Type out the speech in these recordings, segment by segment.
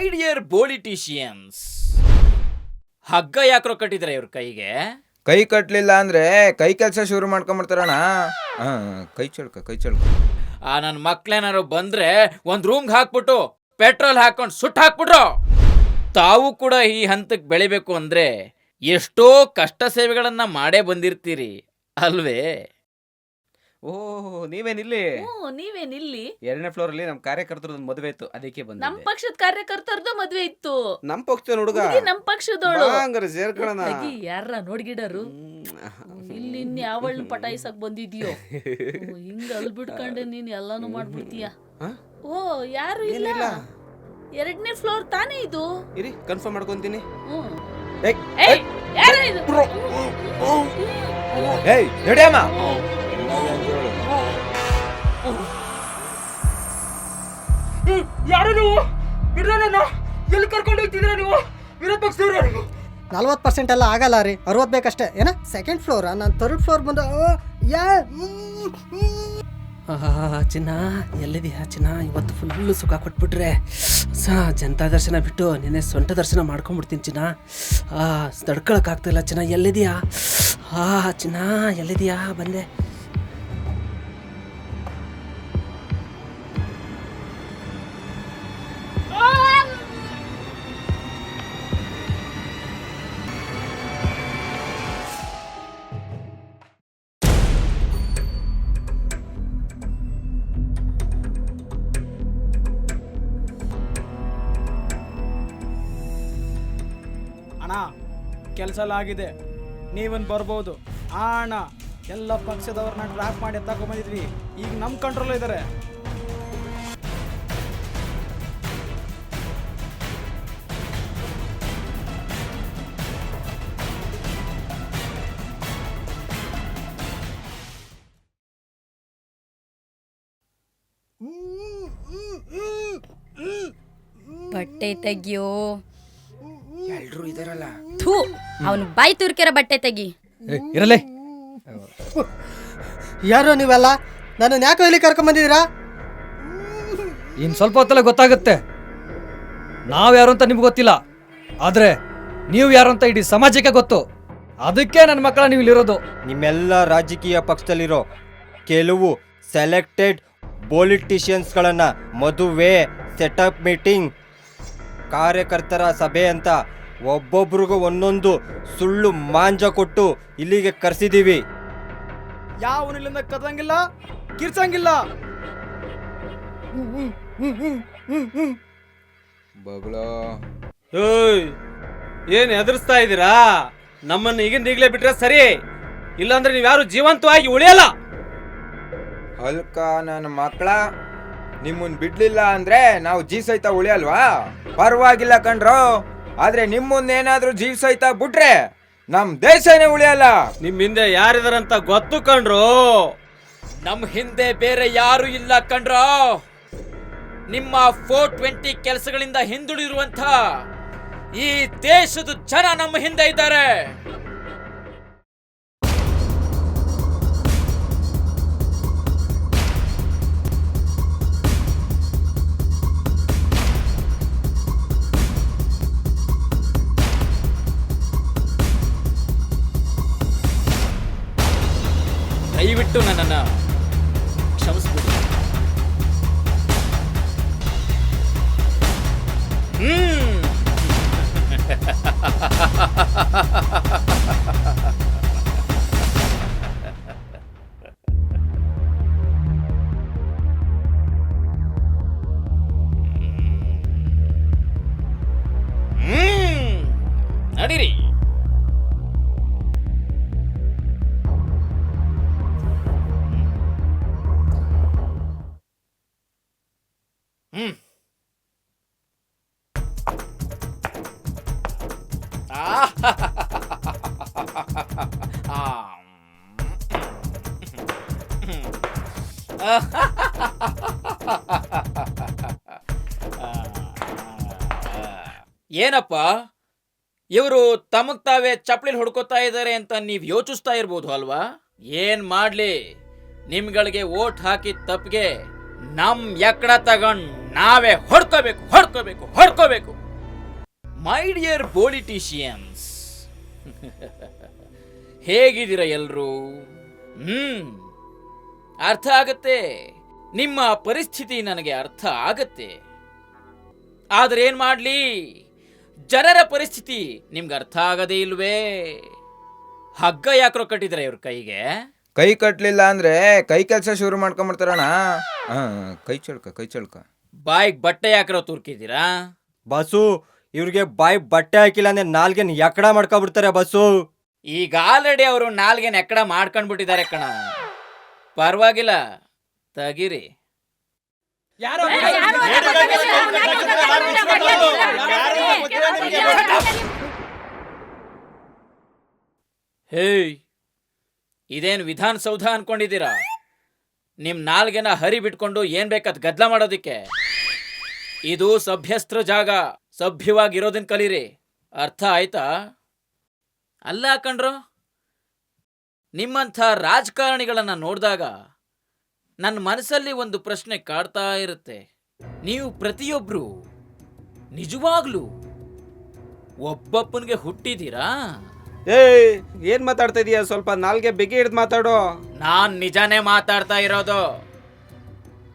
My dear politicians ಹಗ್ಗ ಯಾಕ್ರೋ ಕಟ್ಟಿದ್ರೆ ಇವ್ರ ಕೈಗೆ? ಕೈ ಕಟ್ಲಿಲ್ಲ ಅಂದ್ರೆ ಕೈ ಕೆಲಸ ಶುರು ಮಾಡ್ಕೊಂಬಿಡ್ತಾರಣ ಹಾ ಕೈ ಚಳ್ಕ ಕೈ ಚಳ್ಕ. ಆ ನನ್ನ ಮಕ್ಳೇನಾರು ಬಂದ್ರೆ ಒಂದ್ ರೂಮ್ಗೆ ಹಾಕ್ಬಿಟ್ಟು ಪೆಟ್ರೋಲ್ ಹಾಕೊಂಡು ಸುಟ್ಟು ಹಾಕ್ಬಿಟ್ರು. ತಾವು ಕೂಡ ಈ ಹಂತಕ್ಕೆ ಬೆಳಿಬೇಕು ಅಂದ್ರೆ ಎಷ್ಟೋ ಕಷ್ಟ ಸೇವೆಗಳನ್ನ ಮಾಡೇ ಬಂದಿರ್ತೀರಿ ಅಲ್ವೇ? ಓಹ್ ನೀವೇನಿಲ್ಲಿ ಓ ನೀವೇನಿಲ್ಲಿ ಎರಡನೇ ಫ್ಲೋರ್ ಅಲ್ಲಿ ನಮ್ ಕಾರ್ಯಕರ್ತರದ್ದು ಮದುವೆ ಇತ್ತು ಅದಕ್ಕೆ ನಮ್ ನಮ್ಮ ಪಕ್ಷದ ಕಾರ್ಯಕರ್ತರದು ಮದುವೆ ಇತ್ತು. ನಮ್ ಪಕ್ಷದ ಹುಡುಗ? ಹುಡ್ಗಿ ನಮ್ ಪಕ್ಷದವಳು. ಬಾ ಹಂಗಾರೆ ಸೇರ್ಕೊಳ್ಳೋಣ ಯಾರ ನೋಡ್ಗಿಡರು? ಇಲ್ಲಿ ಇನ್ ಯಾವಳ್ ಪಟಾಯಿಸಕ್ ಬಂದಿದ್ಯೋ? ಓ, ಹಿಂಗ್ ಅಲ್ಬಿಡ್ಕೊಂಡೆ ನೀನ್ ಎಲ್ಲಾನು ಮಾಡ್ಬಿಡ್ತೀಯ. ಹ? ಓ ಯಾರು ಇಲ್ಲ? ಏನಿಲ್ಲ. ಎರಡನೇ ಫ್ಲೋರ್ ತಾನೇ ಇದು? ಇರಿ ಕನ್ಫರ್ಮ್ ಮಾಡ್ಕೊಂತೀನಿ. ಹ್ಮ್. ಏಯ್, ಏಯ್, ಯಾರು ಇದು? ಏಯ್ ನಡಿಯಮ್ಮ. ಯಾರು ನೀವು? ಬಿಡ್ರ ನನ್ನ ಎಲ್ಲಿ ಕರ್ಕೊಂಡು ಹೋಗ್ತಿದ್ರ ನೀವು? ವಿರೋಧ ಪಕ್ಷದವ್ರು ನೀವು? ನಲ್ವತ್ತು ಪರ್ಸೆಂಟ್ ಎಲ್ಲ ಆಗಲ್ಲ ರೀ ಅರವತ್ತು ಬೇಕಷ್ಟೇ. ಏನ? ಸೆಕೆಂಡ್ ಫ್ಲೋರಾ ನಾನು ಥರ್ಡ್ ಫ್ಲೋರ್ ಬಂದು ಯಾ. ಚಿನ್ನ ಎಲ್ಲಿದೆಯಾ ಚಿನ್ನ? ಇವತ್ತು ಫುಲ್ಲು ಸುಖ ಕೊಟ್ಬಿಟ್ರೆ ಸಾ ಜನತಾ ದರ್ಶನ ಬಿಟ್ಟು ನಿನ್ನೆ ಸೊಂಟ ದರ್ಶನ ಮಾಡ್ಕೊಂಡ್ಬಿಡ್ತೀನಿ ಚಿನ್ನ. ಆ ತಡ್ಕೊಳಕ್ಕಾಗ್ತಿಲ್ಲ ಚಿನ್ನ ಎಲ್ಲಿದೆಯಾ ಹಾ ಚಿನ್ನ ಎಲ್ಲಿದೆಯಾ ಬಂದೆ. ಆಗಿದೆ ನೀವನ್ ಬರ್ಬೋದು. ಆ ಅಣ್ಣ, ಎಲ್ಲ ಪಕ್ಷದವ್ರನ್ನ ಟ್ರ್ಯಾಪ್ ಮಾಡಿ ತಗೊಂಬಂದಿದ್ವಿ ಈಗ ನಮ್ಮ ಕಂಟ್ರೋಲ್ ಇದ್ದಾರೆ ಬಟ್ಟೆ ತೆಗಿಯೋ ಎಲ್ರು ಇದಾರಲ್ಲ. ಥೂ ಅವನು ಬಾಯಿ ತುರ್ಕಿರೋ ಬಟ್ಟೆ ತೆಗಿ. ಇರಲೇ. ಯಾರು ನೀವೆಲ್ಲ? ನನ್ನನ್ನು ಯಾಕೆ ಇಲ್ಲಿ ಕರ್ಕೊಂಬಂದಿದ್ದೀರಾ ಇನ್ನು ಸ್ವಲ್ಪ ಹೊತ್ತಲ್ಲ ಗೊತ್ತಾಗುತ್ತೆ. ನಾವು ಯಾರು ಅಂತ ನಿಮ್ಗೆ ಗೊತ್ತಿಲ್ಲ. ಆದರೆ ನೀವು ಯಾರು ಅಂತ ಇಡೀ ಸಮಾಜಕ್ಕೆ ಗೊತ್ತು. ಅದಕ್ಕೆ ನನ್ನ ಮಕ್ಕಳ ನೀವು ಇಲ್ಲಿರೋದು. ನಿಮ್ಮೆಲ್ಲ ರಾಜಕೀಯ ಪಕ್ಷದಲ್ಲಿರೋ ಕೆಲವು ಸೆಲೆಕ್ಟೆಡ್ ಪೊಲಿಟಿಷಿಯನ್ಸ್ಗಳನ್ನು ಮದುವೆ ಸೆಟಪ್ ಮೀಟಿಂಗ್ ಕಾರ್ಯಕರ್ತರ ಸಭೆ ಅಂತ ಒಬ್ಬೊಬ್ರಿಗೂ ಒಂದೊಂದು ಸುಳ್ಳು ಮಾಂಜ ಕೊಟ್ಟು ಇಲ್ಲಿಗೆ ಕರೆಸಿದ್ದೀವಿ ಯಾವನು ಇಲ್ಲಿಂದ ಕದಂಗಿಲ್ಲ ಕಿರ್ಸಂಗಿಲ್ಲ ಬಗಳ ಏಯ್ ಏನ್ ಎದುರಿಸ್ತಾ ಇದ್ದೀರಾ? ನಮ್ಮನ್ನು ಈಗಿಂದ ಈಗಲೇ ಬಿಟ್ರೆ ಸರಿ? ಇಲ್ಲಾಂದ್ರೆ ನೀವ್ ಯಾರು ಜೀವಂತವಾಗಿ ಉಳಿಯಲ್ಲ? ಅಲ್ಕ ನನ್ನ ಮಕ್ಕಳ ನಿಮ್ಮನ್ ಬಿಡ್ಲಿಲ್ಲ ಅಂದ್ರೆ ನಾವು ಜೀ ಸಹಿತ ಉಳಿಯಲ್ವಾ? ಪರವಾಗಿಲ್ಲ ಕಣ್ರೋ. ಆದ್ರೆ ನಿಮ್ ಮುಂದೆ ಏನಾದ್ರೂ ಜೀವ ಸಹಿತ ಬಿಟ್ರೆ ನಮ್ ದೇಶನೇ ಉಳಿಯಲ್ಲ. ನಿಮ್ ಹಿಂದೆ ಯಾರಿದಾರಂತ ಗೊತ್ತು ಕಣ್ರು? ನಮ್ ಹಿಂದೆ ಬೇರೆ ಯಾರು ಇಲ್ಲ ಕಣ್ರೋ? ನಿಮ್ಮ ಫೋರ್ ಟ್ವೆಂಟಿ ಕೆಲಸಗಳಿಂದ ಹಿಂದುಳಿರುವಂತ ಈ ದೇಶದ ಜನ ನಮ್ಮ ಹಿಂದೆ ಇದ್ದಾರೆ. ದಯವಿಟ್ಟು ನನ್ನನ್ನು ಕ್ಷಮಿಸ್ಬಿಡಿ. ಹ್ಮ್ ಹ್ಮ್. ಹ್ಮ್. ಏನಪ್ಪ? ಇವರು ತಮಗ್ ತಾವೇ ಚಪ್ಪಲಿ ಹೊಡ್ಕೋತಾ ಇದ್ದಾರೆ ಅಂತ ನೀವು ಯೋಚಿಸ್ತಾ ಇರ್ಬೋದು ಅಲ್ವಾ? ಏನ್ ಮಾಡ್ಲಿ? ನಿಮ್ಗಳಿಗೆ ಓಟ್ ಹಾಕಿದ ತಪ್ಪಿಗೆ ನಮ್ ಎಕ್ಕಡ ತಗೊಂಡ್ ನಾವೇ ಹೊಡ್ಕೋಬೇಕು ಹೊಡ್ಕೋಬೇಕು ಹೊಡ್ಕೋಬೇಕು. ಮೈ ಡಿಯರ್ ಪೊಲಿಟಿಷಿಯನ್ಸ್ ಹೇಗಿದ್ದೀರ ಎಲ್ಲರೂ ಹ್ಮ್, ಅರ್ಥ ಆಗತ್ತೆ. ನಿಮ್ಮ ಪರಿಸ್ಥಿತಿ ನನಗೆ ಅರ್ಥ ಆಗತ್ತೆ. ಆದ್ರೆ ಏನ್ ಮಾಡ್ಲಿ? ಜನರ ಪರಿಸ್ಥಿತಿ ನಿಮ್ಗೆ ಅರ್ಥ ಆಗದೇ ಇಲ್ವೇ? ಹಗ್ಗ ಯಾಕ್ರೋ ಕಟ್ಟಿದ್ರೆ ಇವ್ರ ಕೈಗೆ? ಕೈ ಕಟ್ಲಿಲ್ಲ ಅಂದ್ರೆ ಕೈ ಕೆಲಸ ಶುರು ಮಾಡ್ಕೊಂಬಿಡ್ತಾರಣ ಹಾ, ಕೈ ಚಳ್ಕ ಕೈ ಚಳ್ಕ. ಬಾಯಿಗೆ ಬಟ್ಟೆ ಯಾಕ್ರೋ ತುರ್ಕಿದ್ದೀರಾ? ಬಸ್ಸು ಇವ್ರಿಗೆ ಬಾಯಿ ಬಟ್ಟೆ ಹಾಕಿಲ್ಲ ಅಂದ್ರೆ ನಾಲ್ಗೆನ್ ಎಕಡ ಮಾಡ್ಕೊಬಿಡ್ತಾರೆ ಬಸ್ಸು ಈಗ ಆಲ್ರೆಡಿ ಅವರು ನಾಲ್ಗೆ ಎಕ್ಕಡ ಮಾಡ್ಕೊಂಡ್ಬಿಟ್ಟಿದ್ದಾರೆ ಕಣ. ಪರವಾಗಿಲ್ಲ ತಗಿರಿ. ಹೇಯ್ ಇದೇನು ವಿಧಾನಸೌಧ ಅನ್ಕೊಂಡಿದ್ದೀರಾ? ನಿಮ್ ನಾಲ್ಗೆನ ಹರಿ ಬಿಟ್ಕೊಂಡು ಏನ್ ಬೇಕತ್ ಗದ್ಲ ಮಾಡೋದಿಕ್ಕೆ? ಇದು ಸಭ್ಯಸ್ತ್ರ ಜಾಗ ಸಭ್ಯವಾಗಿರೋದನ್ನ ಕಲೀರಿ. ಅರ್ಥ ಆಯ್ತಾ? ಅಲ್ಲ ಕಣ್ರು ನಿಮ್ಮಂಥ ರಾಜಕಾರಣಿಗಳನ್ನು ನೋಡಿದಾಗ ನನ್ನ ಮನಸ್ಸಲ್ಲಿ ಒಂದು ಪ್ರಶ್ನೆ ಕಾಡ್ತಾ ಇರುತ್ತೆ. ನೀವು ಪ್ರತಿಯೊಬ್ಬರು ನಿಜವಾಗ್ಲೂ ಒಬ್ಬಪ್ಪನಿಗೆ ಹುಟ್ಟಿದ್ದೀರಾ? ಏಯ್ ಏನ್ ಮಾತಾಡ್ತಾ ಇದೀಯ? ಸ್ವಲ್ಪ ನಾಲ್ಗೆ ಬಿಗಿ ಹಿಡ್ದು ಮಾತಾಡೋ. ನಾನ್ ನಿಜಾನೇ ಮಾತಾಡ್ತಾ ಇರೋದು.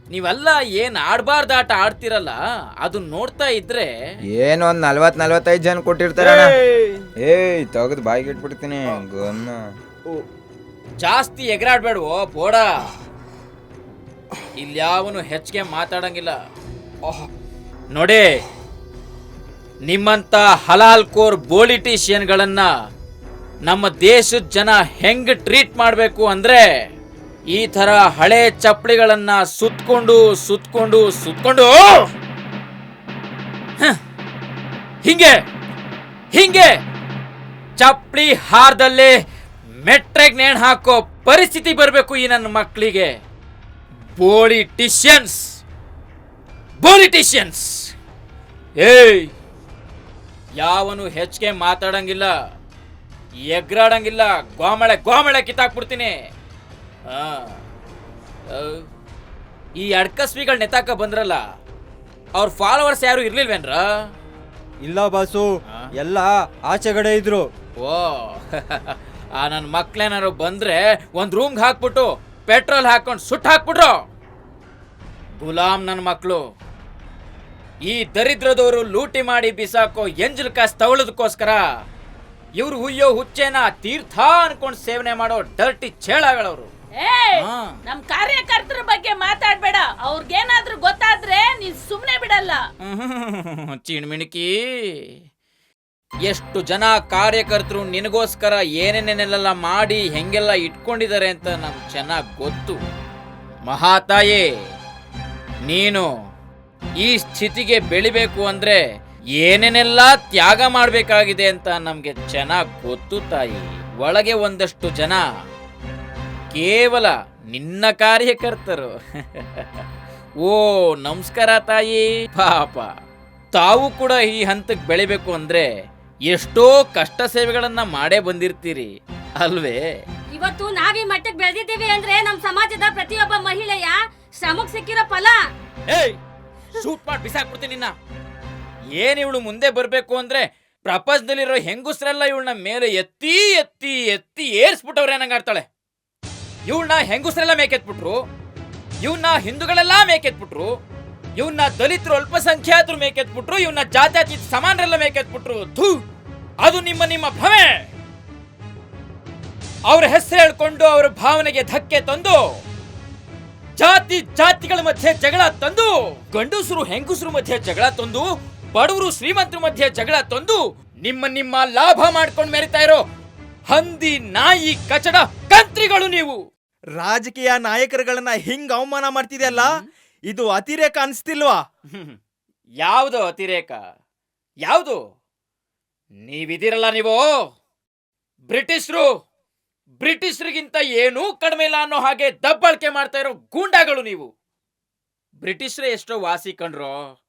ನೀವೆಲ್ಲ ಏನ್ ಆಡ್ಬಾರ್ದ ಆಟ ಆಡ್ತಿರಲ್ಲ? ಅದು ನೋಡ್ತಾ ಇದ್ರೆ ಏನು ಒಂದ್ ನಲ್ವತ್ ನಲ್ವತ್ತೈದು ಜನ ಕೊಟ್ಟಿರ್ತಾರ ಏಯ್! ಏಯ್ ತೆಗೆದು ಬಾಯಿಗೆ ಇಟ್ಬಿಡ್ತೀನಿ. ಗನ್ನ. ಜಾಸ್ತಿ ಎಗರಾಡ್ಬೇಡವೋ ಬೋಡ ಇಲ್ಯಾವನು ಹೆಚ್ಚಿಗೆ ಮಾತಾಡಂಗಿಲ್ಲ. ನೋಡಿ ನಿಮ್ಮಂತ ಹಲಾಲ್ ಕೋರ್ ಬೋಲಿಟಿಷಿಯನ್ಗಳನ್ನ ನಮ್ಮ ದೇಶದ ಜನ ಹೆಂಗ್ ಟ್ರೀಟ್ ಮಾಡಬೇಕು ಅಂದ್ರೆ ಈ ತರ ಹಳೆ ಚಪ್ಪಳಿಗಳನ್ನು ಸುತ್ಕೊಂಡು ಸುತ್ಕೊಂಡು ಸುತ್ಕೊಂಡು. ಹಿಂಗೆ ಹಿಂಗೆ. ಚಪ್ಪಳಿ ಹಾರದಲ್ಲಿ ಮೆಟ್ರೆಗ್ ನೇಣು ಹಾಕೋ ಪರಿಸ್ಥಿತಿ ಬರಬೇಕು ಈ ನನ್ನ ಮಕ್ಕಳಿಗೆ. ಪೊಲಿಟಿಷಿಯನ್ಸ್. ಪೊಲಿಟಿಷಿಯನ್ಸ್. ಏಯ್, ಯಾವನು ಹೆಚ್ಚಿಗೆ ಮಾತಾಡಂಗಿಲ್ಲ, ಎಗ್ರಾಡಂಗಿಲ್ಲ, ಗೋಮಳೆ ಗೋಮಳೆ ಕಿತ್ತಾಕ್ಬಿಡ್ತೀನಿ. ಈ ಅಡ್ಕಸ್ವಿಗಳು ನೆತಾಕ ಬಂದ್ರಲ್ಲ ಅವ್ರ ಫಾಲೋವರ್ಸ್ ಯಾರು ಇರ್ಲಿಲ್ವೇನ್ರ? ಇಲ್ಲ ಬಾಸು ಎಲ್ಲ ಆಚೆಗಡೆ ಇದ್ರು. ಓ ಆ ನನ್ನ ಮಕ್ಳೇನಾರು ಬಂದ್ರೆ ಒಂದ್ ರೂಮ್ಗೆ ಹಾಕ್ಬಿಟ್ಟು ಪೆಟ್ರೋಲ್ ಹಾಕೊಂಡು ಸುಟ್ಟು ಹಾಕ್ಬಿಟ್ರು. ಗುಲಾಮ್ ನನ್ನ ಮಕ್ಕಳು ಈ ದರಿದ್ರದವರು ಲೂಟಿ ಮಾಡಿ ಬಿಸಾಕೋ ಎಂಜಲ್ ಕಾಸ್ ತವಳದಕ್ಕೋಸ್ಕರ ಇವ್ರು ಹುಯ್ಯೋ ಹುಚ್ಚೇನ ತೀರ್ಥ ಅನ್ಕೊಂಡು ಸೇವನೆ ಮಾಡೋ ಡರ್ಟಿ ಚೇಳಗಳವರು. ನಮ್ ಕಾರ್ಯಕರ್ತರ ಬಗ್ಗೆ ಮಾತಾಡ್ಬೇಡ. ಅವ್ರಿಗೇನಾದ್ರೂ ಗೊತ್ತಾದ್ರೆ ನೀನ್ ಸುಮ್ನೆ ಬಿಡಲ್ಲ. ಚಿಣ್ಮಿಣಕಿ. ಎಷ್ಟು ಜನ ಕಾರ್ಯಕರ್ತರು ನಿನಗೋಸ್ಕರ ಏನೇನೇನೆಲ್ಲ ಮಾಡಿ ಹೆಂಗೆಲ್ಲ ಇಟ್ಕೊಂಡಿದ್ದಾರೆ ಅಂತ ನಮ್ಗೆ ಚೆನ್ನಾಗಿ ಗೊತ್ತು. ಮಹಾತಾಯೇ ನೀನು ಈ ಸ್ಥಿತಿಗೆ ಬೆಳಿಬೇಕು ಅಂದ್ರೆ ಏನೇನೆಲ್ಲ ತ್ಯಾಗ ಮಾಡಬೇಕಾಗಿದೆ ಅಂತ ನಮಗೆ ಚೆನ್ನಾಗಿ ಗೊತ್ತು ತಾಯಿ. ಒಳಗೆ ಒಂದಷ್ಟು ಜನ ಕೇವಲ ನಿನ್ನ ಕಾರ್ಯಕರ್ತರು. ಓ ನಮಸ್ಕಾರ ತಾಯಿ. ಪಾಪ. ತಾವು ಕೂಡ ಈ ಹಂತಕ್ಕೆ ಬೆಳಿಬೇಕು ಅಂದ್ರೆ ಎಷ್ಟೋ ಕಷ್ಟ ಸೇವೆಗಳನ್ನ ಮಾಡೇ ಬಂದಿರ್ತೀರಿ. ಅಲ್ವೇ? ಇವತ್ತು ನಾವ್ ಈ ಮಟ್ಟಕ್ಕೆ ಬೆಳೆದಿದ್ದೀವಿ ಅಂದ್ರೆ ನಮ್ಮ ಸಮಾಜದ ಪ್ರತಿಯೊಬ್ಬ ಮಹಿಳೆಯ ಶ್ರಮಕ್ ಸಿಕ್ಕಿರೋ ಫಲ. ಏಯ್ ಶೂಟ್ ಮಾಡಿ ಬಿಸಾಕ್ಬಿಡ್ತೀನಿ ನಿನ್ನ. ಏನ್ ಇವಳು ಮುಂದೆ ಬರ್ಬೇಕು ಅಂದ್ರೆ ಪ್ರಪಂಚದಲ್ಲಿರೋ ಹೆಂಗುಸ್ರೆಲ್ಲ ಇವಳನ್ನ ಮೇಲೆ ಎತ್ತಿ ಎತ್ತಿ ಎತ್ತಿ ಏರ್ಸ್ಬಿಟ್ಟವ್ರೆ ನಂಗಾಡ್ತಾಳೆ ಇವಳನ್ನ ಹೆಂಗುಸರೆಲ್ಲ ಮೇಕೆತ್ಬಿಟ್ರು? ಇವನ್ನ ಹಿಂದೂಗಳೆಲ್ಲ ಮೇಕೆತ್ಬಿಟ್ರು? ಇವನ್ನ ದಲಿತರು ಅಲ್ಪಸಂಖ್ಯಾತರು ಮೇಕೆತ್ಬಿಟ್ರು? ಇವನ್ನ ಜಾತ್ಯಾತೀತ ಸಮಾನರೆಲ್ಲ ಮೇಕೆತ್ಬಿಟ್ರು? ಥೂ! ಅದು ನಿಮ್ಮ ನಿಮ್ಮ ಭ್ರಮೆ! ಅವ್ರ ಹೆಸರು ಹೇಳ್ಕೊಂಡು ಅವ್ರ ಭಾವನೆಗೆ ಧಕ್ಕೆ ತಂದು, ಜಾತಿ ಜಾತಿಗಳ ಮಧ್ಯೆ ಜಗಳ ತಂದು, ಗಂಡಸರು ಹೆಂಗಸರು ಮಧ್ಯೆ ಜಗಳ ತಂದು, ಬಡವರು ಶ್ರೀಮಂತರ ಮಧ್ಯೆ ಜಗಳ ತಂದು, ನಿಮ್ಮ ನಿಮ್ಮ ಲಾಭ ಮಾಡ್ಕೊಂಡು ಮೆರಿತಾ ಇರೋ ಹಂದಿ ನಾಯಿ ಕಚಡ ಕಂತ್ರಿಗಳು ನೀವು! ರಾಜಕೀಯ ನಾಯಕರುಗಳನ್ನ ಹಿಂಗ್ ಅವಮಾನ ಮಾಡ್ತಿದೆಯಲ್ಲ, ಇದು ಅತಿರೇಕ ಅನ್ಸ್ತಿಲ್ವಾ? ಯಾವುದು ಅತಿರೇಕ? ಯಾವುದು? ನೀವಿದಿರಲ್ಲ ನೀವು? ಬ್ರಿಟಿಷರು, ಬ್ರಿಟಿಷರಿಗಿಂತ ಏನೂ ಕಡಿಮೆ ಇಲ್ಲ ಅನ್ನೋ ಹಾಗೆ ದಬ್ಬಾಳಿಕೆ ಮಾಡ್ತಾ ಇರೋ ಗೂಂಡಾಗಳು ನೀವು. ಬ್ರಿಟಿಷರೇ ಎಷ್ಟೋ ವಾಸಿ ಕಂಡ್ರೋ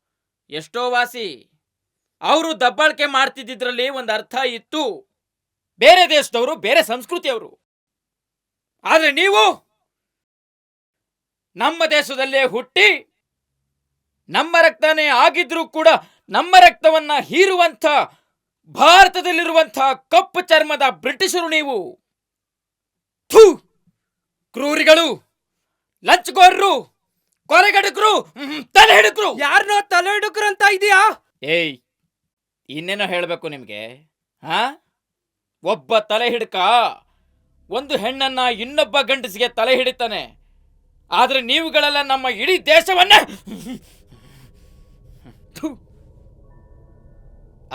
ಎಷ್ಟೋ ವಾಸಿ. ಅವರು ದಬ್ಬಾಳಿಕೆ ಮಾಡ್ತಿದ್ದಿದ್ರಲ್ಲಿ ಒಂದು ಅರ್ಥ ಇತ್ತು. ಬೇರೆ ದೇಶದವರು, ಬೇರೆ ಸಂಸ್ಕೃತಿಯವರು. ಆದ್ರೆ ನೀವು ನಮ್ಮ ದೇಶದಲ್ಲೇ ಹುಟ್ಟಿ ನಮ್ಮ ರಕ್ತನೇ ಆಗಿದ್ರೂ ಕೂಡ ನಮ್ಮ ರಕ್ತವನ್ನ ಹೀರುವಂಥ ಭಾರತದಲ್ಲಿರುವಂಥ ಕಪ್ಪು ಚರ್ಮದ ಬ್ರಿಟಿಷರು ನೀವು. ಥೂ ಕ್ರೂರಿಗಳು ಲಂಚ್ಗೋರರು ಕೊಲೆಗಡಕರು ತಲೆ ಹಿಡುಕರು ಯಾರನ್ನೋ ತಲೆ ಹಿಡುಕರು ಅಂತ ಇದೆಯಾ? ಏಯ್ ಇನ್ನೇನೋ ಹೇಳಬೇಕು ನಿಮಗೆ ಹಾ? ಒಬ್ಬ ತಲೆ ಹಿಡ್ಕ? ಒಂದು ಹೆಣ್ಣನ್ನ ಇನ್ನೊಬ್ಬ ಗಂಡಸಿಗೆ ತಲೆ ಹಿಡಿತಾನೆ. ಆದ್ರೆ ನೀವುಗಳೆಲ್ಲ ನಮ್ಮ ಇಡೀ ದೇಶವನ್ನ.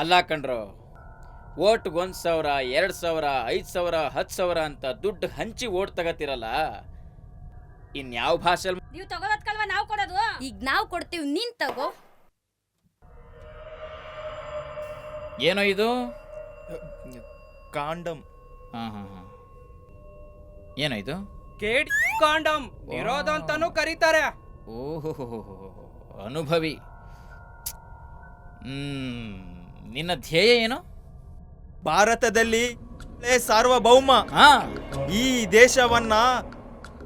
ಅಲ್ಲ ಕಣ್ರು ಓಟ್ಗೆ ಒಂದ್ ಸಾವಿರ ಎರಡು ಸಾವಿರ ಐದು ಸಾವಿರ ಹತ್ತು ಸಾವಿರ ಅಂತ ದುಡ್ಡು ಹಂಚಿ ಓಟ್ ತಗತಿರಲ್ಲ? ಇನ್ಯಾವ ಭಾಷೆಲ್ ನೀವು ತಗೊಳೋದ್ಕಲ್ವಾ ನಾವು ಕೊಡೋದು? ಈಗ ನಾವು ಕೊಡ್ತೀವಿ ನೀನ್ ತಗೋ. ಏನೋ ಇದು? ಕಾಂಡಮ್ ಹಾ ಹಾ ಹಾ. ಏನೋ ಇದು ಕೇಡ್ ಕಾಂಡಮ್. ವಿರೋಧ ಅಂತಾನೂ ಕರೀತಾರೆ. ಓಹೋ ಅನುಭವಿ. ಹ್ಮ್ ನಿನ್ನ ಧ್ಯೇಯ ಏನು? ಭಾರತದಲ್ಲಿ ಸಾರ್ವಭೌಮ ಹಾ. ಈ ದೇಶವನ್ನ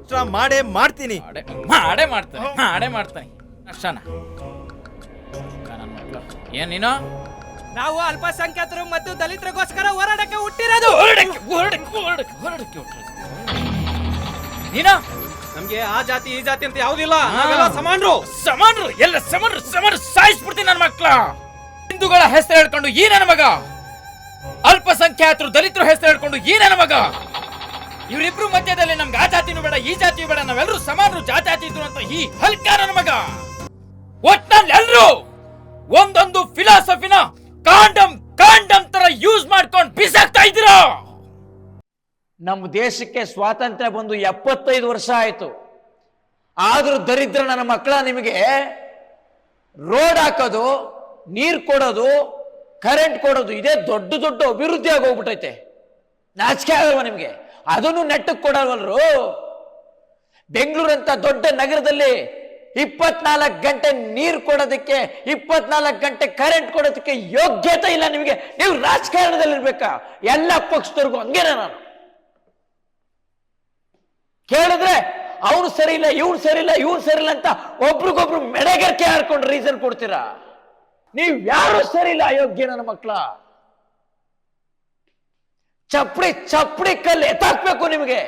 ರಾಷ್ಟ್ರ ಮಾಡೇ ಮಾಡ್ತೀನಿ. ಮಾಡೇ ಮಾಡೇ ಮಾಡ್ತಾನೆ ಮಾಡೇ ಮಾಡ್ತಾನೆ. ಅಷ್ಟನ ಏನ್ ನೀನು? ನಾವು ಅಲ್ಪಸಂಖ್ಯಾತರು ಮತ್ತು ದಲಿತರಿಗೋಸ್ಕರ ಹೋರಾಟಕ್ಕೆ ಹುಟ್ಟಿರೋದು. ಹೊರಡಕ್ಕೆ ಹೊರಡಕ್ಕೆ ಹೊರಡಕ್ಕೆ ಹೊರಡಕ್ಕೆ ಹೊರಡಕ್ಕೆ. ನೀನು? ನಮ್ಗೆ ಆ ಜಾತಿ ಈ ಜಾತಿ ಅಂತ ಯಾವ್ದಿಲ್ಲ. ನಾವೆಲ್ಲ ಸಮಾನರು. ಸಮಾನರು? ಎಲ್ಲ ಸಮಾನರು ಸಮಾನರು ಸಾಯಿಸ್ಬಿಡ್ತೀನಿ ನನ್ನ ಮಕ್ಳ. ಹಿಂದೂಗಳ ಹೆಸರು ಹೇಳ್ಕೊಂಡು ಈ ನನ್ನ ಮಗ. ಅಲ್ಪಸಂಖ್ಯಾತರು ದಲಿತರು ಹೆಸರು ಹೇಳ್ಕೊಂಡು ಈ ನನ್ನ ಮಗ. ಇವರಿಬ್ರು ಮಧ್ಯದಲ್ಲಿ ನಮ್ಗೆ ಆ ಜಾತಿನೂ ಬೇಡ ಈ ಜಾತಿಯೂ ಬೇಡ. ನಾವೆಲ್ಲರೂ ಸಮಾನರು ಜಾತ್ಯಾತೀತರು ಅಂತ ಈ ಹಲ್ಕ ನನ್ನ ಮಗ. ಒಟ್ನಲ್ಲಿ ಎಲ್ರು ಒಂದೊಂದು ಫಿಲಾಸಫಿನ ಕಾಂಡಮ್ ಕಾಂಡಮ್ ತರ ಯೂಸ್ ಮಾಡ್ಕೊಂಡು ಬಿಸಾಕ್ತಾ ಇದ್ದೀರಾ? ನಮ್ಮ ದೇಶಕ್ಕೆ ಸ್ವಾತಂತ್ರ್ಯ ಬಂದು ಎಪ್ಪತ್ತೈದು ವರ್ಷ ಆಯಿತು. ಆದರೂ ದರಿದ್ರ ನನ್ನ ಮಕ್ಕಳ ನಿಮಗೆ ರೋಡ್ ಹಾಕೋದು, ನೀರು ಕೊಡೋದು ಕರೆಂಟ್ ಕೊಡೋದು, ಇದೇ ದೊಡ್ಡ ದೊಡ್ಡ ಅಭಿವೃದ್ಧಿ ಆಗೋಗ್ಬಿಟ್ಟೈತೆ. ನಾಚಿಕೆ ಆಗಲ್ವ ನಿಮಗೆ? ಅದನ್ನು ನೆಟ್ಟಕ್ಕೆ ಕೊಡಲ್ವಲ್ರು? ಬೆಂಗಳೂರಂತ ದೊಡ್ಡ ನಗರದಲ್ಲಿ ಇಪ್ಪತ್ನಾಲ್ಕು ಗಂಟೆ ನೀರು ಕೊಡೋದಕ್ಕೆ, ಇಪ್ಪತ್ನಾಲ್ಕು ಗಂಟೆ ಕರೆಂಟ್ ಕೊಡೋದಕ್ಕೆ ಯೋಗ್ಯತೆ ಇಲ್ಲ ನಿಮಗೆ. ನೀವು ರಾಜಕಾರಣದಲ್ಲಿರ್ಬೇಕಾ? ಎಲ್ಲ ಪಕ್ಷದವ್ರಿಗೂ ಹಂಗೇನೆ ನಾನು. ಕೇಳಿದ್ರೆ ಅವನು ಸರಿ ಇಲ್ಲ ಇವ್ನು ಸರಿ ಇಲ್ಲ ಇವ್ನು ಸರಿ ಇಲ್ಲ ಅಂತ ಒಬ್ರಿಗೊಬ್ರು ಮೆಡೆಗರ್ಕೆ ಹಾಕೊಂಡು ರೀಸನ್ ಕೊಡ್ತೀರಾ? ನೀವು ಯಾರು ಸರಿ ಇಲ್ಲ ಅಯೋಗ್ಯ ನನ್ನ ಮಕ್ಕಳ ಚಪ್ಪಡಿ ಚಪ್ಪಡಿ ಕಲ್ಲು ಎತ್ತಾಕ್ಬೇಕು ನಿಮಗೆ.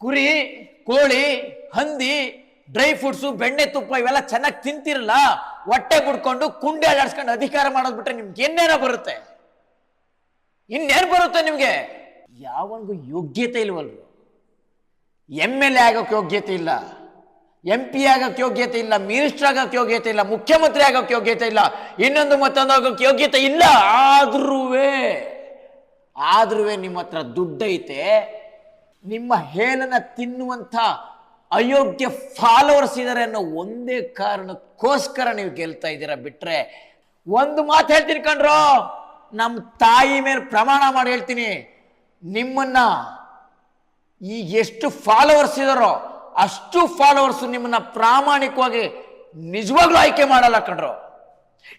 ಕುರಿ, ಕೋಳಿ, ಹಂದಿ ಡ್ರೈ ಫ್ರೂಟ್ಸು ಬೆಣ್ಣೆ ತುಪ್ಪ ಇವೆಲ್ಲ ಚೆನ್ನಾಗಿ ತಿಂತಿರಲ್ಲ, ಹೊಟ್ಟೆ ಬಿಡ್ಕೊಂಡು ಕುಂಡೆ ಅಡಾಡ್ಸ್ಕೊಂಡು ಅಧಿಕಾರ ಮಾಡೋದ್ ಬಿಟ್ರೆ ನಿಮ್ಗೆ ಇನ್ನೇನೋ ಬರುತ್ತೆ? ಇನ್ನೇನು ಬರುತ್ತೆ ನಿಮಗೆ? ಯಾವನ್ಗೂ ಯೋಗ್ಯತೆ ಇಲ್ವಲ್ರು ಎಂ ಎಲ್ ಎ ಆಗೋಕ್ಕೆ ಯೋಗ್ಯತೆ ಇಲ್ಲ. ಎಂ ಪಿ ಆಗೋಕ್ಕೆ ಯೋಗ್ಯತೆ ಇಲ್ಲ. ಮಿನಿಸ್ಟರ್ ಆಗೋಕ್ಕೆ ಯೋಗ್ಯತೆ ಇಲ್ಲ. ಮುಖ್ಯಮಂತ್ರಿ ಆಗೋಕ್ಕೆ ಯೋಗ್ಯತೆ ಇಲ್ಲ. ಇನ್ನೊಂದು ಮತ್ತೊಂದು ಆಗೋಕ್ಕೆ ಯೋಗ್ಯತೆ ಇಲ್ಲ. ಆದ್ರೂ ಆದ್ರೂ ನಿಮ್ಮ ಹತ್ರ ದುಡ್ಡೈತೆ ನಿಮ್ಮ ಹೇಳನ ತಿನ್ನುವಂಥ ಅಯೋಗ್ಯ ಫಾಲೋವರ್ಸ್ ಇದ್ದಾರೆ ಅನ್ನೋ ಒಂದೇ ಕಾರಣಕ್ಕೋಸ್ಕರ ನೀವು ಗೆಲ್ತಾ ಇದ್ದೀರಾ ಬಿಟ್ರೆ, ಒಂದು ಮಾತು ಹೇಳ್ತೀನಿ ಕಣ್ರೋ ನಮ್ಮ ತಾಯಿ ಮೇಲೆ ಪ್ರಮಾಣ ಮಾಡಿ ಹೇಳ್ತೀನಿ. ನಿಮ್ಮನ್ನ ಈಗ ಎಷ್ಟು ಫಾಲೋವರ್ಸ್ ಇದಾರೋ ಅಷ್ಟು ಫಾಲೋವರ್ಸ್ ನಿಮ್ಮನ್ನ ಪ್ರಾಮಾಣಿಕವಾಗಿ ನಿಜವಾಗ್ಲೂ ಆಯ್ಕೆ ಮಾಡಲ್ಲ ಕಣ್ರು.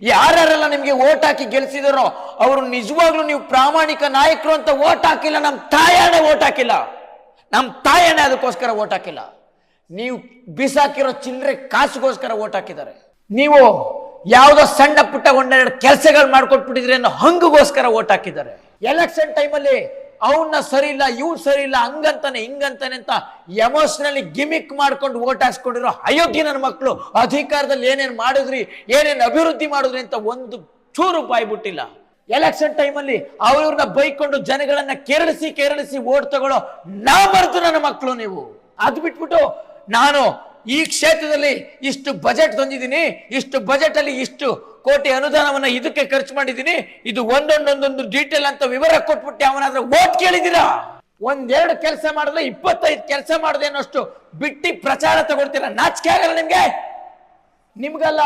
ಯಾರ್ಯಾರೆಲ್ಲ ನಿಮ್ಗೆ ಓಟ್ ಹಾಕಿ ಗೆಲ್ಸಿದಾರೋ, ಅವರು ನಿಜವಾಗ್ಲೂ ನೀವು ಪ್ರಾಮಾಣಿಕ ನಾಯಕರು ಅಂತ ಓಟ್ ಹಾಕಿಲ್ಲ ನಮ್ಮ ತಾಯಣೆ ಓಟ್ ಹಾಕಿಲ್ಲ. ನಮ್ಮ ತಾಯಣೆ ಅದಕ್ಕೋಸ್ಕರ ಓಟ್ ಹಾಕಿಲ್ಲ. ನೀವು ಬಿಸಾಕಿರೋ ಚಿಲ್ಲರೆ ಕಾಸುಗೋಸ್ಕರ ಓಟ್ ಹಾಕಿದ್ದಾರೆ. ನೀವು ಯಾವುದೋ ಸಣ್ಣ ಪುಟ್ಟ ಒಂದೆರಡು ಕೆಲಸಗಳು ಮಾಡ್ಕೊಟ್ಬಿಟ್ಟಿದ್ರೆ ಅನ್ನೋ ಹಂಗಗೋಸ್ಕರ ಓಟ್ ಹಾಕಿದ್ದಾರೆ. ಎಲೆಕ್ಷನ್ ಟೈಮಲ್ಲಿ ಅವನ್ನ ಸರಿ ಇಲ್ಲ ಇವ್ ಸರಿ ಇಲ್ಲ ಹಂಗಂತಾನೆ, ಹಿಂಗಂತಾನೆ ಅಂತ ಎಮೋಷನಲಿ ಗಿಮಿಕ್ ಮಾಡ್ಕೊಂಡು ಓಟ್ ಹಾಕ್ಸ್ಕೊಂಡಿರೋ ಅಯೋಗ್ಯ ನನ್ನ ಮಕ್ಕಳು ಅಧಿಕಾರದಲ್ಲಿ ಏನೇನು ಮಾಡಿದ್ರಿ, ಏನೇನು ಅಭಿವೃದ್ಧಿ ಮಾಡಿದ್ರಿ ಅಂತ ಒಂದು ಚೂರು ಬಾಯ್ ಬಿಟ್ಟಿಲ್ಲ. ಎಲೆಕ್ಷನ್ ಟೈಮಲ್ಲಿ ಅವ್ರನ್ನ ಬೈಕೊಂಡು ಜನಗಳನ್ನ ಕೆರಳಿಸಿ ಕೆರಳಿಸಿ ಓಟ್ ತಗೊಳ್ಳೋ ನಾ ಬರ್ತು ನನ್ನ ಮಕ್ಕಳು ನೀವು. ಅದು ಬಿಟ್ಬಿಟ್ಟು ನಾನು ಈ ಕ್ಷೇತ್ರದಲ್ಲಿ ಇಷ್ಟು ಬಜೆಟ್ ತಂದಿದ್ದೀನಿ, ಇಷ್ಟು ಬಜೆಟ್ ಅಲ್ಲಿ ಇಷ್ಟು ಕೋಟಿ ಅನುದಾನವನ್ನ ಇದಕ್ಕೆ ಖರ್ಚು ಮಾಡಿದ್ದೀನಿ. ಇದು ಒಂದೊಂದೊಂದೊಂದು ಡೀಟೇಲ್ ಅಂತ ವಿವರ ಕೊಟ್ಬಿಟ್ಟು ಅವನಾದ್ರೆ ಓಟ್ ಕೇಳಿದ್ದೀರಾ? ಒಂದೆರಡು ಕೆಲಸ ಮಾಡಿದ್ರೆ ಇಪ್ಪತ್ತೈದು ಕೆಲಸ ಮಾಡಿದೆ ಅನ್ನೋಷ್ಟು ಬಿಟ್ಟಿ ಪ್ರಚಾರ ತಗೊಳ್ತೀರಾ? ನಾಚಿಕೆ ಆಗಲ್ಲ ನಿಮ್ಗೆ? ನಿಮ್ಗಲ್ಲ.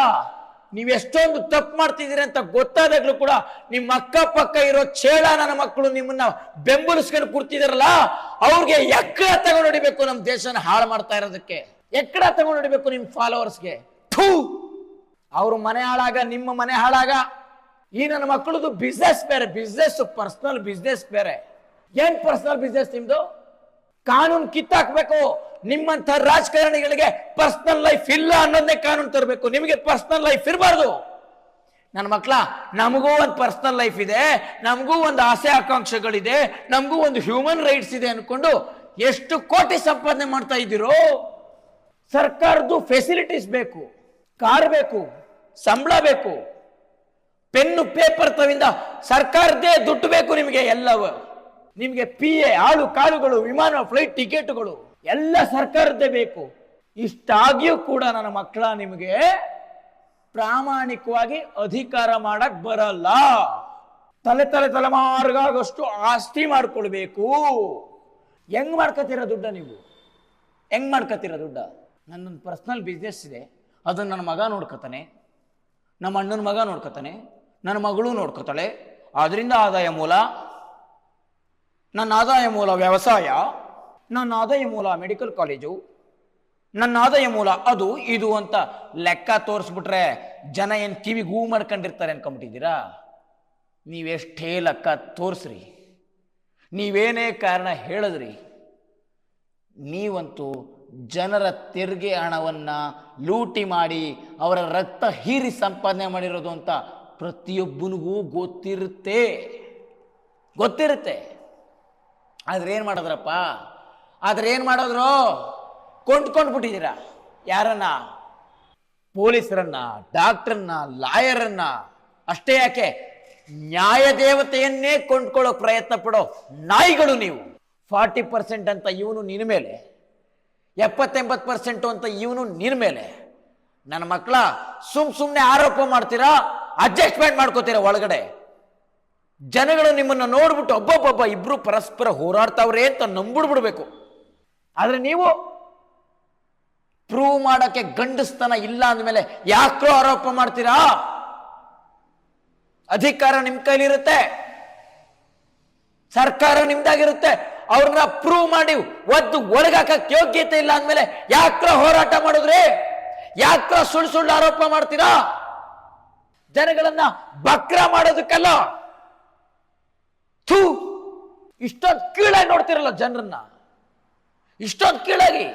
ನೀವು ಎಷ್ಟೊಂದು ತಪ್ಪು ಮಾಡ್ತಿದ್ದೀರಿ ಅಂತ ಗೊತ್ತಾದಾಗ್ಲೂ ಕೂಡ ನಿಮ್ಮ ಅಕ್ಕಪಕ್ಕ ಇರೋ ಚೇಳ ನನ್ನ ಮಕ್ಕಳು ನಿಮ್ಮನ್ನ ಬೆಂಬಲಿಸ್ಕೊಂಡು ಕೂರ್ತಿದಾರಲ್ಲ, ಅವ್ರಿಗೆ ಎಕ್ಕಡ ತಗೊಂಡು ಹೊಡಿಬೇಕು ನಮ್ಮ ದೇಶನ ಹಾಳು ಮಾಡ್ತಾ ಇರೋದಕ್ಕೆ. ಎಕ್ಕಡ ತಗೊಂಡು ಹೊಡಿಬೇಕು ನಿಮ್ಮ ಫಾಲೋವರ್ಸ್ಗೆ ಥೂ! ಅವ್ರ ಮನೆ ಹಾಳಾಗ, ನಿಮ್ಮ ಮನೆ ಹಾಳಾಗ, ಈ ನನ್ನ ಮಕ್ಕಳದು ಬಿಸ್ನೆಸ್ ಬೇರೆ ಬಿಸ್ನೆಸ್ ಪರ್ಸನಲ್ ಬಿಸ್ನೆಸ್ ಬೇರೆ. ಏನ್ ಪರ್ಸನಲ್ ಬಿಸ್ನೆಸ್ ನಿಮ್ದು? ಕಾನೂನು ಕಿತ್ತಾಕ್ಬೇಕು. ನಿಮ್ಮಂತ ರಾಜಕಾರಣಿಗಳಿಗೆ ಪರ್ಸನಲ್ ಲೈಫ್ ಇಲ್ಲ ಅನ್ನೋದನ್ನೇ ಕಾನೂನು ತರಬೇಕು. ನಿಮಗೆ ಪರ್ಸನಲ್ ಲೈಫ್ ಇರಬಾರ್ದು. ನನ್ನ ಮಕ್ಕಳ ನಮಗೂ ಒಂದು ಪರ್ಸನಲ್ ಲೈಫ್ ಇದೆ. ನಮಗೂ ಒಂದು ಆಸೆ ಆಕಾಂಕ್ಷೆಗಳಿದೆ. ನಮಗೂ ಒಂದು ಹ್ಯೂಮನ್ ರೈಟ್ಸ್ ಇದೆ ಅನ್ಕೊಂಡು ಎಷ್ಟು ಕೋಟಿ ಸಂಪಾದನೆ ಮಾಡ್ತಾ ಇದ್ದೀರೋ, ಸರ್ಕಾರದ್ದು ಫೆಸಿಲಿಟೀಸ್ ಬೇಕು, ಕಾರ್ ಬೇಕು ಸಂಬಳ ಬೇಕು. ಪೆನ್ನು, ಪೇಪರ್ ತವಿಂದ ಸರ್ಕಾರದೇ ದುಡ್ಡು ಬೇಕು ನಿಮಗೆ ಎಲ್ಲವೂ. ನಿಮಗೆ ಪಿ ಎ ಆಳು ಕಾಳುಗಳು, ವಿಮಾನ ಫ್ಲೈಟ್ ಟಿಕೆಟ್ಗಳು, ಎಲ್ಲ ಸರ್ಕಾರದ್ದೇ ಬೇಕು. ಇಷ್ಟಾಗಿಯೂ ಕೂಡ ನನ್ನ ಮಕ್ಕಳ ನಿಮಗೆ ಪ್ರಾಮಾಣಿಕವಾಗಿ ಅಧಿಕಾರ ಮಾಡಕ್ ಬರಲ್ಲ. ತಲೆ ತಲೆ ತಲೆಮಾರ್ಗಾಗಷ್ಟು ಆಸ್ತಿ ಮಾಡ್ಕೊಳ್ಬೇಕು. ಹೆಂಗ್ ಮಾಡ್ಕೋತೀರ ದುಡ್ಡ ನೀವು? ಹೆಂಗ್ ಮಾಡ್ಕೋತೀರ ದುಡ್ಡ? ನನ್ನೊಂದು ಪರ್ಸ್ನಲ್ ಬಿಸ್ನೆಸ್ ಇದೆ. ಅದನ್ನ ನನ್ನ ಮಗ ನೋಡ್ಕೊತಾನೆ. ನಮ್ಮ ಅಣ್ಣನ ಮಗ ನೋಡ್ಕೊತಾನೆ, ನನ್ನ ಮಗಳು ನೋಡ್ಕೊತಾಳೆ. ಅದರಿಂದ ಆದಾಯ ಮೂಲ, ನನ್ನ ಆದಾಯ ಮೂಲ ವ್ಯವಸಾಯ, ನನ್ನ ಆದಾಯ ಮೂಲ ಮೆಡಿಕಲ್ ಕಾಲೇಜು ನನ್ನ ಆದಾಯ ಮೂಲ ಅದು, ಇದು ಅಂತ ಲೆಕ್ಕ ತೋರಿಸ್ಬಿಟ್ರೆ ಜನ ಏನು ಕಿವಿ ಗೂ ಮಾಡ್ಕೊಂಡಿರ್ತಾರೆ ಅನ್ಕೊಂಬಿಟ್ಟಿದ್ದೀರಾ ನೀವೆಷ್ಟೇ ಲೆಕ್ಕ ತೋರಿಸ್ರಿ. ನೀವೇನೇ ಕಾರಣ ಹೇಳಿದ್ರಿ. ನೀವಂತೂ ಜನರ ತೆರಿಗೆ ಹಣವನ್ನು ಲೂಟಿ ಮಾಡಿ ಅವರ ರಕ್ತ ಹೀರಿ ಸಂಪಾದನೆ ಮಾಡಿರೋದು ಅಂತ ಪ್ರತಿಯೊಬ್ಬನಿಗೂ ಗೊತ್ತಿರುತ್ತೆ. ಗೊತ್ತಿರುತ್ತೆ. ಆದ್ರೆ ಏನು ಮಾಡಿದ್ರಪ್ಪ? ಆದ್ರೆ ಏನು ಮಾಡಿದ್ರು? ಕೊಂಡ್ಕೊಂಡು ಬಿಟ್ಟಿದ್ದೀರಾ ಯಾರನ್ನ? ಪೊಲೀಸರನ್ನ, ಡಾಕ್ಟ್ರನ್ನ, ಲಾಯರನ್ನ? ಅಷ್ಟೇ ಯಾಕೆ? ನ್ಯಾಯ ದೇವತೆಯನ್ನೇ ಕೊಂಡ್ಕೊಳ್ಳೋ ಪ್ರಯತ್ನ ಪಡೋ ನಾಯಿಗಳು ನೀವು. ಫಾರ್ಟಿ ಪರ್ಸೆಂಟ್ ಅಂತ ಇವನು ನಿನ್ನ ಮೇಲೆ. ಎಪ್ಪತ್ತೆಂಬತ್ತು ಪರ್ಸೆಂಟು ಅಂತ ಇವನು ನಿನ್ನ ಮೇಲೆ. ನನ್ನ ಮಕ್ಕಳ, ಸುಮ್ ಸುಮ್ಮನೆ ಆರೋಪ ಮಾಡ್ತೀರಾ ಅಡ್ಜಸ್ಟ್ಮೆಂಟ್ ಮಾಡ್ಕೋತೀರಾ ಒಳಗಡೆ. ಜನಗಳು ನಿಮ್ಮನ್ನು ನೋಡ್ಬಿಟ್ಟು ಒಬ್ಬೊಬ್ಬೊಬ್ಬ ಇಬ್ರು ಪರಸ್ಪರ ಹೋರಾಡ್ತಾವ್ರೆ ಅಂತ ನಂಬಿಡ್ಬಿಡ್ಬೇಕು ಆದರೆ ನೀವು ಪ್ರೂವ್ ಮಾಡೋಕ್ಕೆ ಗಂಡಸ್ತನ ಇಲ್ಲ ಅಂದಮೇಲೆ ಯಾಕೋ ಆರೋಪ ಮಾಡ್ತೀರಾ? ಅಧಿಕಾರ ನಿಮ್ಮ ಕೈಲಿರುತ್ತೆ. ಸರ್ಕಾರ ನಿಮ್ದಾಗಿರುತ್ತೆ. ಅವ್ರನ್ನ ಪ್ರೂವ್ ಮಾಡಿ, ಒದ್ದು ಒಳಗಾಕಕ್ಕೆ ಯೋಗ್ಯತೆ ಇಲ್ಲ ಅಂದ್ಮೇಲೆ ಯಾಕ್ರ ಹೋರಾಟ ಮಾಡಿದ್ರಿ? ಯಾಕ್ರ ಸುಳ್ಳು ಸುಳ್ಳು ಆರೋಪ ಮಾಡ್ತೀರಾ? ಜನಗಳನ್ನ ಬಕ್ರ ಮಾಡೋದಕ್ಕಲ್ಲ. ಥೂ! ಇಷ್ಟೊಂದು ಕೀಳಾಗಿ ನೋಡ್ತಿರಲ್ಲ ಜನರನ್ನ. ಇಷ್ಟೊಂದು ಕೀಳಾಗಿ.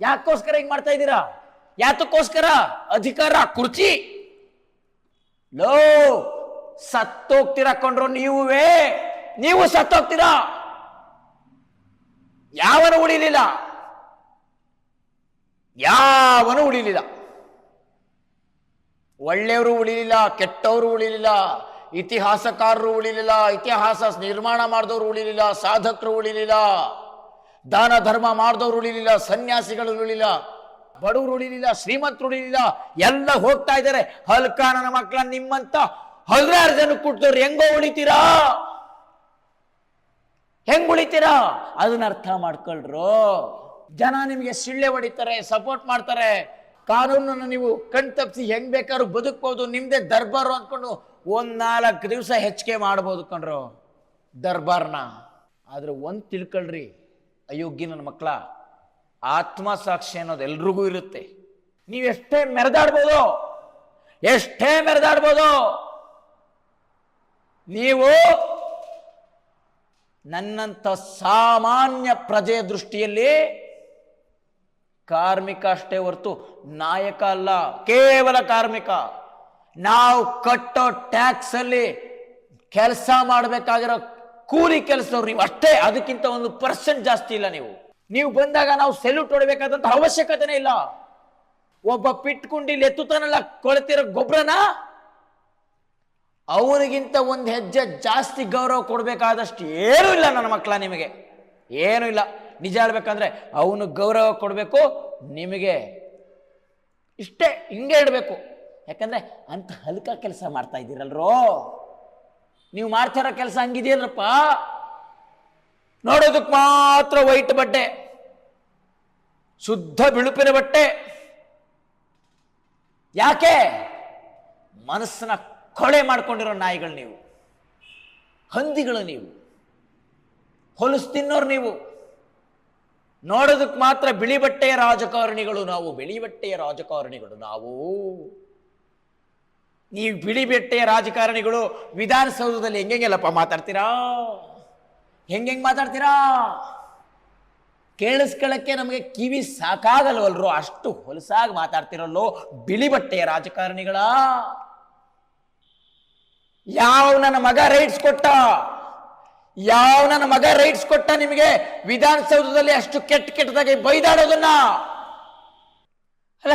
ಯಾಕೋಸ್ಕರ ಹಿಂಗ್ ಮಾಡ್ತಾ ಇದ್ದೀರಾ? ಯಾತಕ್ಕೋಸ್ಕರ? ಅಧಿಕಾರ, ಕುರ್ಚಿ? ಲೋ, ಸತ್ತೋಗ್ತೀರಾ ಕೊಂಡ್ರು ನೀವೇ ನೀವು ಸತ್ತೋಗ್ತೀರಾ? ಯಾವನು ಉಳಿಲಿಲ್ಲ. ಯಾವನು ಉಳಿಲಿಲ್ಲ. ಒಳ್ಳೆಯವರು ಉಳಿಲಿಲ್ಲ, ಕೆಟ್ಟವರು ಉಳಿಲಿಲ್ಲ, ಇತಿಹಾಸಕಾರರು ಉಳಿಲಿಲ್ಲ, ಇತಿಹಾಸ ನಿರ್ಮಾಣ ಮಾಡಿದವರು ಉಳಿಲಿಲ್ಲ, ಸಾಧಕರು ಉಳಿಲಿಲ್ಲ, ದಾನ ಧರ್ಮ ಮಾಡಿದವರು ಉಳಿಲಿಲ್ಲ, ಸನ್ಯಾಸಿಗಳು ಉಳಿಲಿಲ್ಲ, ಬಡವರು ಉಳಿಲಿಲ್ಲ, ಶ್ರೀಮಂತರು ಉಳಿಲಿಲ್ಲ, ಎಲ್ಲ ಹೋಗ್ತಾ ಇದ್ದಾರೆ. ಹಲ್ಕಾನನ ಮಕ್ಕಳ ನಿಮ್ಮಂತ ಹಲ್ರಾರು ಜನ ಕುಟ್ಟದವ್ರು ಹೆಂಗೋ ಉಳಿತೀರಾ? ಹೆಂಗ್ ಉಳಿತೀರಾ? ಅದನ್ನ ಅರ್ಥ ಮಾಡ್ಕೊಳ್ರು. ಜನ ನಿಮಗೆ ಸಿಳ್ಳೆ ಹೊಡಿತಾರೆ ಸಪೋರ್ಟ್ ಮಾಡ್ತಾರೆ. ಕಾನೂನನ್ನು ನೀವು ಕಣ್ ತಪ್ಪಿಸಿ ಹೆಂಗ್ ಬೇಕಾದ್ರೂ ಬದುಕ್ಬೋದು, ನಿಮ್ದೇ ದರ್ಬಾರು ಅಂದ್ಕೊಂಡು ಒಂದ್ ನಾಲ್ಕು ದಿವಸ ಹೆಚ್ಚಿಗೆ ಮಾಡ್ಬೋದು ಕಣ್ರು. ದರ್ಬಾರ್ನ. ಆದ್ರೆ ಒಂದು ತಿಳ್ಕೊಳ್ರಿ ಅಯೋಗ್ಯ ನನ್ನ ಮಕ್ಕಳ ಆತ್ಮಸಾಕ್ಷಿ ಅನ್ನೋದು ಎಲ್ರಿಗೂ ಇರುತ್ತೆ. ನೀವು ಎಷ್ಟೇ ಮೆರೆದಾಡ್ಬೋದು ಎಷ್ಟೇ ಮೆರೆದಾಡ್ಬೋದು, ನೀವು ನನ್ನಂಥ ಸಾಮಾನ್ಯ ಪ್ರಜೆಯ ದೃಷ್ಟಿಯಲ್ಲಿ ಕಾರ್ಮಿಕ ಅಷ್ಟೇ ಹೊರತು ನಾಯಕ ಅಲ್ಲ, ಕೇವಲ ಕಾರ್ಮಿಕ. ನಾವು ಕಟ್ಟೋ ಟ್ಯಾಕ್ಸ್ ಅಲ್ಲಿ ಕೆಲಸ ಮಾಡಬೇಕಾಗಿರೋ ಕೂಲಿ ಕೆಲಸದವ್ರು ನೀವು ಅಷ್ಟೇ, ಅದಕ್ಕಿಂತ ಒಂದು ಪರ್ಸೆಂಟ್ ಜಾಸ್ತಿ ಇಲ್ಲ ನೀವು. ನೀವು ಬಂದಾಗ ನಾವು ಸೆಲ್ಯೂಟ್ ಹೊಡಬೇಕಾದಂತ ಅವಶ್ಯಕತೆನೇ ಇಲ್ಲ. ಒಬ್ಬ ಪಿಟ್ಕುಂಡಿಲಿ ಎತ್ತುತ್ತಾನಲ್ಲ ಕೊಳ್ತಿರೋ ಗೊಬ್ಬರನ ಅವನಿಗಿಂತ ಒಂದು ಹೆಜ್ಜೆ ಜಾಸ್ತಿ ಗೌರವ ಕೊಡಬೇಕಾದಷ್ಟು ಏನೂ ಇಲ್ಲ ನನ್ನ ಮಕ್ಕಳ ನಿಮಗೆ. ಏನೂ ಇಲ್ಲ. ನಿಜ ಹೇಳ್ಬೇಕಂದ್ರೆ ಅವನು ಗೌರವ ಕೊಡಬೇಕು, ನಿಮಗೆ ಇಷ್ಟೇ ಹಿಂಗೆ ಇಡಬೇಕು ಯಾಕಂದರೆ ಅಂತ ಹಲ್ಕ ಕೆಲಸ ಮಾಡ್ತಾ ಇದ್ದೀರಲ್ರೋ? ನೀವು ಮಾಡ್ತಿರೋ ಕೆಲಸ ಹಂಗಿದೆಯಲ್ರಪ್ಪ ನೋಡೋದಕ್ಕೆ ಮಾತ್ರ ವೈಟ್ ಬಟ್ಟೆ, ಶುದ್ಧ ಬಿಳುಪಿನ ಬಟ್ಟೆ. ಯಾಕೆ? ಮನಸ್ಸನ್ನ ಕೊಳೆ ಮಾಡ್ಕೊಂಡಿರೋ ನಾಯಿಗಳು ನೀವು. ಹಂದಿಗಳು ನೀವು. ಹೊಲಸು ತಿನ್ನೋರು ನೀವು. ನೋಡೋದಕ್ಕೆ ಮಾತ್ರ ಬಿಳಿ ಬಟ್ಟೆಯ ರಾಜಕಾರಣಿಗಳು ನಾವು ಬಿಳಿ ಬಟ್ಟೆಯ ರಾಜಕಾರಣಿಗಳು ನಾವು. ನೀವು ಬಿಳಿ ಬಟ್ಟೆಯ ರಾಜಕಾರಣಿಗಳು ವಿಧಾನಸೌಧದಲ್ಲಿ ಹೆಂಗೆಲ್ಲಪ್ಪ ಮಾತಾಡ್ತೀರಾ? ಹೆಂಗೆಂಗೆ ಮಾತಾಡ್ತೀರಾ? ಕೇಳಿಸ್ಕೊಳ್ಳಕ್ಕೆ ನಮಗೆ ಕಿವಿ ಸಾಕಾಗಲ್ವಲ್ರು? ಅಷ್ಟು ಹೊಲಸಾಗಿ ಮಾತಾಡ್ತಿರಲ್ಲೋ ಬಿಳಿ ಬಟ್ಟೆಯ ರಾಜಕಾರಣಿಗಳ? ಯಾವ ನನ್ನ ಮಗ ರೈಟ್ಸ್ ಕೊಟ್ಟ? ಯಾವ ನನ್ನ ಮಗ ರೈಟ್ಸ್ ಕೊಟ್ಟ ನಿಮಗೆ ವಿಧಾನಸೌಧದಲ್ಲಿ ಅಷ್ಟು ಕೆಟ್ಟ ಕೆಟ್ಟದಾಗಿ ಬೈದಾಡೋದನ್ನ? ಅಲ್ಲ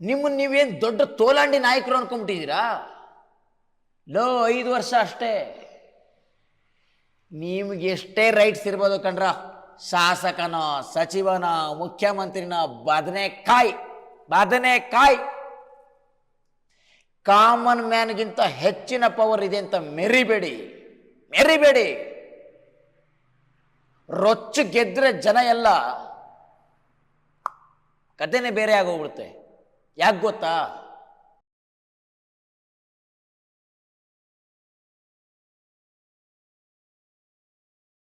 ನಿಮ್ಮನ್ನು ನೀವೇನು ದೊಡ್ಡ ತೋಲಾಂಡಿ ನಾಯಕರು ಅನ್ಕೊಂಬಿಟ್ಟಿದ್ದೀರಾ ಲೋ, ಐದು ವರ್ಷ ಅಷ್ಟೇ. ನಿಮ್ಗೆ ಎಷ್ಟೇ ರೈಟ್ಸ್ ಇರ್ಬೋದು ಕಣ್ರ. ಶಾಸಕನ, ಸಚಿವನ, ಮುಖ್ಯಮಂತ್ರಿನ, ಬದನೆಕಾಯಿ ಬದನೆಕಾಯಿ. ಕಾಮನ್ ಮ್ಯಾನ್ಗಿಂತ ಹೆಚ್ಚಿನ ಪವರ್ ಇದೆ ಅಂತ ಮೆರಿಬೇಡಿ ಮೆರಿಬೇಡಿ. ರೊಚ್ಚು ಗೆದ್ರೆ ಜನ ಎಲ್ಲ ಕಥೆನೇ ಬೇರೆ ಆಗೋಗ್ಬಿಡುತ್ತೆ. ಯಾಕೆ ಗೊತ್ತಾ?